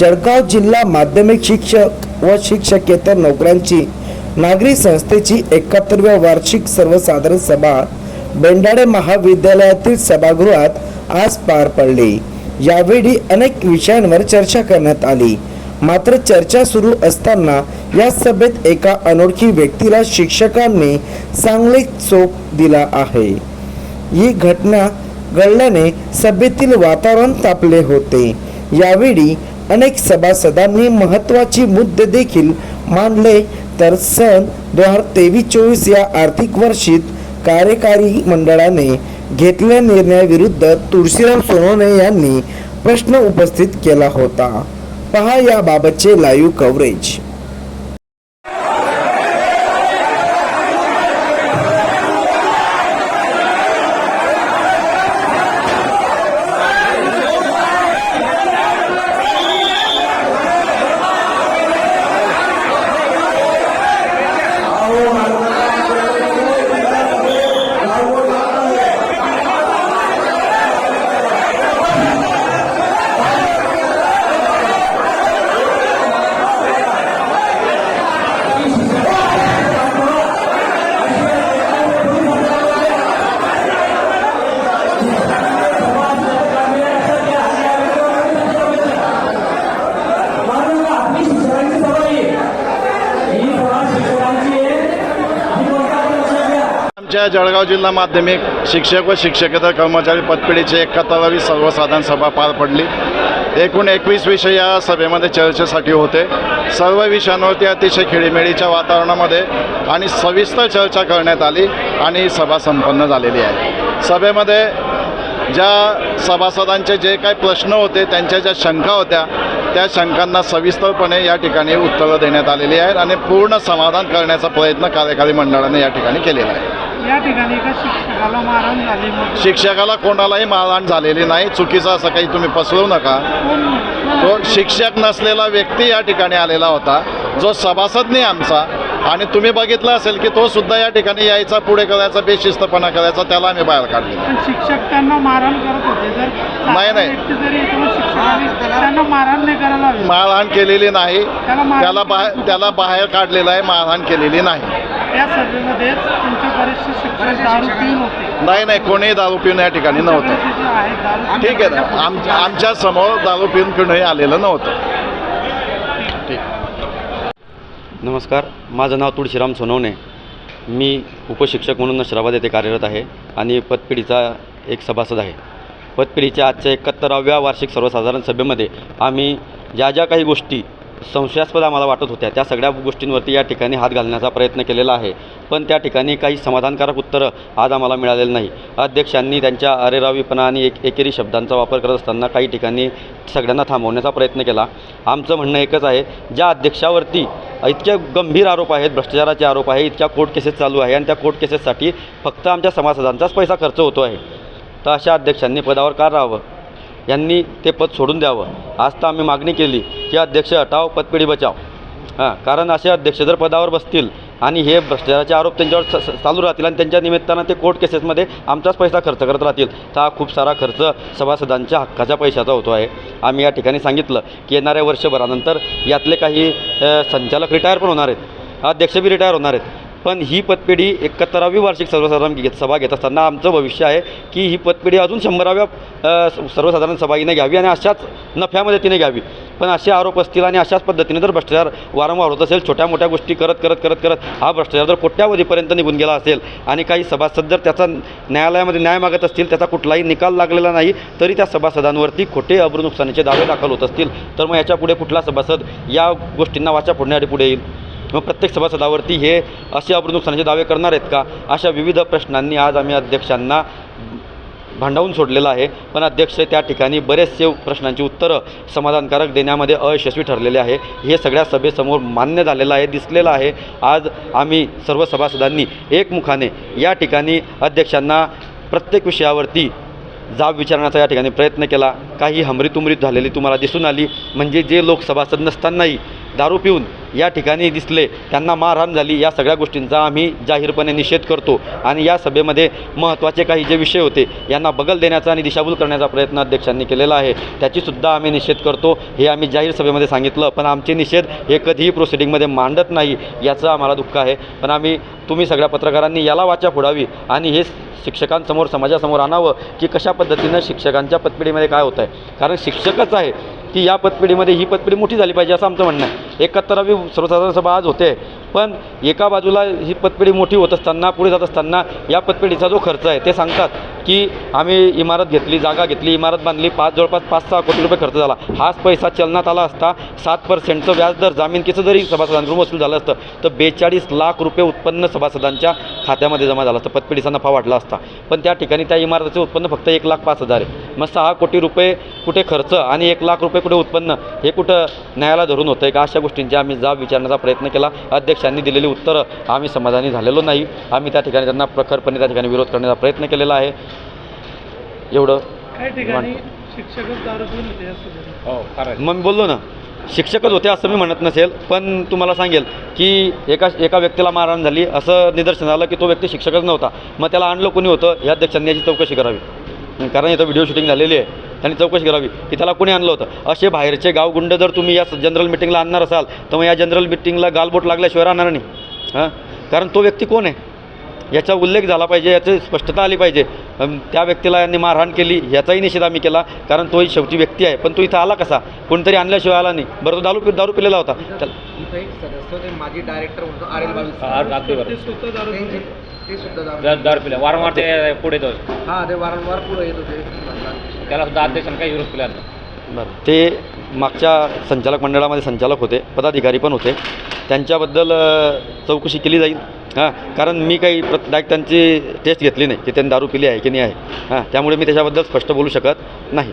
जळगाव जिल्हा माध्यमिक शिक्षक व शिक्षकेतर नोकऱ्यांची नागरी संस्थेची एकाहत्तरव्या वार्षिक सर्वसाधारण सभा बेंडाळे महाविद्यालयातील सभागृहात आज पार पडली. यावेळी अनेक विषयांवर चर्चा करण्यात आली. मात्र चर्चा सुरू असताना या सभेत एका अनोळखी व्यक्तीला शिक्षकांनी चांगले चोप दिला आहे. ही घटना घडल्याने सभेतील वातावरण तापले होते. यावेळी अनेक सभासदांनी महत्त्वाची मुद्दे देखील मांडले. तर सन दोन हजार तेवीस चोवीस या आर्थिक वर्षीत कार्यकारी मंडळाने घेतलेल्या निर्णयाविरुद्ध तुळशीराम सोनवणे यांनी प्रश्न उपस्थित केला होता. पहा याबाबतचे लाईव्ह कव्हरेज आमच्या जळगाव जिल्हा माध्यमिक शिक्षक व शिक्षकेतर कर्मचारी पदपिढीची एकाहत्तरावी सर्वसाधारण सभा पार पडली. एकूण एकवीस विषय या सभेमध्ये चर्चेसाठी होते. सर्व विषयांवरती अतिशय खेळीमेळीच्या वातावरणामध्ये आणि सविस्तर चर्चा करण्यात आली आणि सभा संपन्न झालेली आहे. सभेमध्ये ज्या सभासदांचे जे काही प्रश्न होते त्यांच्या ज्या शंका होत्या त्या शंकांना सविस्तरपणे या ठिकाणी उत्तरं देण्यात आलेली आहेत आणि पूर्ण समाधान करण्याचा प्रयत्न कार्यकारी मंडळाने या ठिकाणी केलेला आहे. या ठिकाणी एका शिक्षकाला मारहाण झाली मग शिक्षकाला कोणालाही मारहाण झालेली नाही. चुकीचं असं काही तुम्ही पसरवू नका. तो शिक्षक नसलेला व्यक्ती या ठिकाणी आलेला होता. जो सभासद नाही आमचा आणि तुम्ही बघितलं असेल की तो सुद्धा या ठिकाणी यायचा पुढे करायचा बेशिस्तपणा करायचा त्याला आम्ही बाहेर काढलेला पण शिक्षक त्यांना मारहाण करत होते. जर नाही, नाही. मारहाण नाही करायला मारहाण केलेली नाही. त्याला बाहेर त्याला बाहेर काढलेलं आहे मारहाण केलेली नाही. या सभेमध्येच तुमचे बरेचसे शिक्षक दारू पिऊन होते. नाही नाही. कोणीही दारू पिऊन या ठिकाणी नव्हतं. ठीक आहे ना. आम आमच्यासमोर दारू पिऊन कोणीही आलेलं नव्हतं. नमस्कार. माझं नाव तुळशीराम सोनवणे. मी उपशिक्षक म्हणून नशराबाद येथे कार्यरत आहे आणि पतपिढीचा एक सभासद आहे. पतपिढीच्या आजच्या एकाहत्तराव्या वार्षिक सर्वसाधारण सभेमध्ये आम्ही ज्या ज्या काही गोष्टी संशयास्पद आम्हाला वाटत होत्या. त्या सगळ्या गोष्टींवरती या ठिकाणी हात घालण्याचा प्रयत्न केलेला आहे. पण त्या ठिकाणी काही समाधानकारक उत्तरं आज आम्हाला मिळालेलं नाही. अध्यक्षांनी त्यांच्या अरेरावीपणा आणि एक एकेरी शब्दांचा वापर करत असताना काही ठिकाणी सगळ्यांना थांबवण्याचा प्रयत्न केला. आमचं म्हणणं एकच आहे ज्या अध्यक्षावरती इतके गंभीर आरोप आहेत भ्रष्टाचाराचे आरोप आहे इतक्या कोर्ट केसेस चालू आहे आणि त्या कोर्ट केसेससाठी फक्त आमच्या सभासदांचाच पैसा खर्च होतो आहे तर अशा अध्यक्षांनी पदावर का राहावं? यांनी ते पद सोडून द्यावं. आज तर आम्ही मागणी केली की अध्यक्ष हटाव पदपिढी बचाव हां कारण असे अध्यक्ष जर पदावर बसतील आणि हे भ्रष्टाचाराचे आरोप त्यांच्यावर स- चालू राहतील आणि त्यांच्या निमित्तानं ते कोर्ट केसेसमध्ये आमचाच पैसा खर्च करत राहतील तर हा खूप सारा खर्च सभासदांच्या हक्काच्या पैशाचा होतो आहे. आम्ही या ठिकाणी सांगितलं की येणाऱ्या वर्षभरानंतर यातले काही संचालक रिटायर पण होणार आहेत. अध्यक्ष बी रिटायर होणार आहेत. पण ही पतपिढी एकाहत्तरावी वार्षिक सर्वसाधारण घेत सभा घेत असताना आमचं भविष्य आहे की ही पतपिढी अजून शंभराव्या सर्वसाधारण सभा हिने घ्यावी आणि अशाच नफ्यामध्ये तिने घ्यावी. पण असे आरोप असतील आणि अशाच पद्धतीने जर भ्रष्टाचार वारंवार होत असेल छोट्या मोठ्या गोष्टी करत करत करत करत हा भ्रष्टाचार जर कोट्यावधीपर्यंत निघून गेला असेल आणि काही सभासद जर त्याचा न्यायालयामध्ये न्याय मागत असतील त्याचा कुठलाही निकाल लागलेला नाही तरी त्या सभासदांवरती खोटे अब्रू नुकसानीचे दावे दाखल होत असतील. तर मग याच्यापुढे कुठला सभासद या गोष्टींना वाचा फोडण्यासाठी पुढे येईल? मग प्रत्येक सभासदावरती हे असे अब्रू नुकसानाचे दावे करणार आहेत का? अशा विविध प्रश्नांनी आज आम्ही अध्यक्षांना भांडावून सोडलेलं आहे. पण अध्यक्ष त्या ठिकाणी बरेचसे प्रश्नांची उत्तरं समाधानकारक देण्यामध्ये अयशस्वी ठरलेले आहे. हे सगळ्या सभेसमोर मान्य झालेलं आहे दिसलेलं आहे. आज आम्ही सर्व सभासदांनी एकमुखाने या ठिकाणी अध्यक्षांना प्रत्येक विषयावरती जाब विचारण्याचा या ठिकाणी प्रयत्न केला. काही हमरीतुमरीत झालेली तुम्हाला दिसून आली. म्हणजे जे लोक सभासद नसतानाही दारू पिऊन या ठिकाणी दिसले. त्यांना मारहाण झाली. या सगळ्या गोष्टींचा आम्ही जाहीरपणे निषेध करतो. आणि या सभेमध्ये महत्त्वाचे काही जे विषय होते यांना बगल देण्याचा आणि दिशाभूल करण्याचा प्रयत्न अध्यक्षांनी केलेला आहे. त्याचीसुद्धा आम्ही निषेध करतो. हे आम्ही जाहीर सभेमध्ये सांगितलं. पण आमचे निषेध हे कधीही प्रोसिडिंगमध्ये मांडत नाही याचं आम्हाला दुःख आहे. पण आम्ही तुम्ही सगळ्या पत्रकारांनी याला वाचा फोडावी आणि हे शिक्षकांसमोर समाजासमोर आणावं की कशा पद्धतीनं शिक्षकांच्या पतपिढीमध्ये काय होत आहे कारण शिक्षकच आहे. की या पतपिढीमध्ये ही पतपिढी मोठी झाली पाहिजे असं आमचं म्हणणं आहे. एकाहत्तरावी सर्वसाधारण सभा आज होते पण एका बाजूला ही पतपिढी मोठी होत असताना पुढे जात असताना या पतपिढीचा जो खर्च आहे ते सांगतात की आम्ही इमारत घेतली जागा घेतली इमारत बांधली पाच जवळपास पाच सहा कोटी रुपये खर्च झाला. हाच पैसा चलनात आला असता सात पर्सेंटचं व्याजदर जामीनकीचं जरी सभासदांकडून वसूल झालं असतं तर बेचाळीस लाख रुपये उत्पन्न सभासदांच्या खात्यामध्ये जमा झालं असतं पतपिढीचा नफा वाढला असता. पण त्या ठिकाणी त्या इमारतीचं उत्पन्न फक्त एक लाख पाच हजार आहे. मग सहा कोटी रुपये कुठे खर्च आणि एक लाख रुपये कुठे उत्पन्न हे कुठं न्यायाला धरून होतं. आहे का अशा गोष्टींची आम्ही जाब विचारण्याचा प्रयत्न केला. अध्यक्षांनी दिलेली उत्तरं आम्ही समाधानी झालेलो नाही. आम्ही त्या ठिकाणी त्यांना प्रखरपणे त्या ठिकाणी विरोध करण्याचा प्रयत्न केलेला आहे. एवढं. काही ठिकाणी शिक्षकच दारू पिऊन होते या सभेत मग मी बोललो ना शिक्षकच होते असं मी म्हणत नसेल पण तुम्हाला सांगेल की एका एका व्यक्तीला मारहाण झाली असं निदर्शन आलं की तो व्यक्ती शिक्षकच नव्हता. मग त्याला आणलं कोणी होतं? या अध्यक्षांनी याची चौकशी करावी. कारण इथं व्हिडिओ शूटिंग झालेली आहे. त्यांनी चौकशी करावी की त्याला कोणी आणलं होतं? असे बाहेरचे गावगुंड जर तुम्ही या जनरल मिटिंगला आणणार असाल तर मग या जनरल मिटिंगला गालबोट लागल्याशिवाय राहणार नाही. हां? कारण तो व्यक्ती कोण आहे? याचा उल्लेख झाला पाहिजे याची स्पष्टता आली पाहिजे. त्या व्यक्तीला यांनी मारहाण केली याचाही निषेध आम्ही केला कारण तोही शेवटी व्यक्ती आहे. पण तो इथं आला कसा? कोणतरी आणल्याशिवाय आला नाही. बरं तो दारू पि दारू पिलेला होता. त्याला इथं एक सदस्य होते माजी डायरेक्टर ते सुद्धा दारू- दर वारंवार ते पुढे येतो हा ते वारंवार पुढे येत होते. त्याला सुद्धा अध्यक्षांनी काही विरोध केला नाही. बरं. ते मागच्या संचालक मंडळामध्ये संचालक होते पदाधिकारी पण होते. त्यांच्याबद्दल अ, चौकशी केली जाईल. हां कारण मी काही प्रत डायरेक्ट त्यांची टेस्ट घेतली नाही की त्यांनी दारू पिली आहे की नाही आहे. हां त्यामुळे मी त्याच्याबद्दल स्पष्ट बोलू शकत नाही.